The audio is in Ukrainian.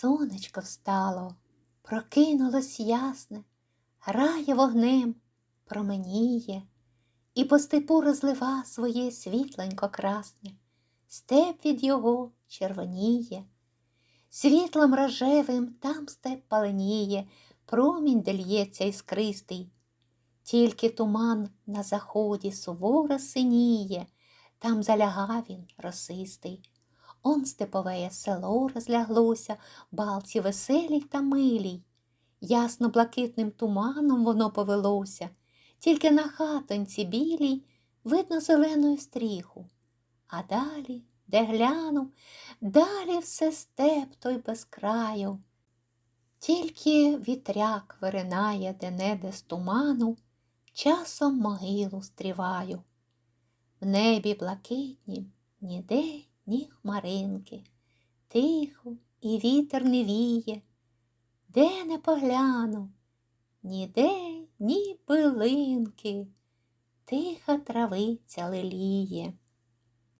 Сонечко встало, прокинулось ясне, грає вогнем, променіє, і по степу розлива своє світленько красне, степ від його червоніє. Світлом рожевим там степ паленіє, промінь де лється іскристий. Тільки туман на заході суворо синіє, там залягав він росистий. Он степовеє село розляглося, балці веселій та милій. Ясно блакитним туманом воно повелося, тільки на хатоньці білій видно зеленою стріху. А далі, де гляну, далі все степ той без краю. Тільки вітряк виринає де-не-де з туману, часом могилу стріваю. В небі блакитнім ніде ні хмаринки, тихо і вітер не віє, де не погляну, ніде ні пилинки, тиха травиця леліє.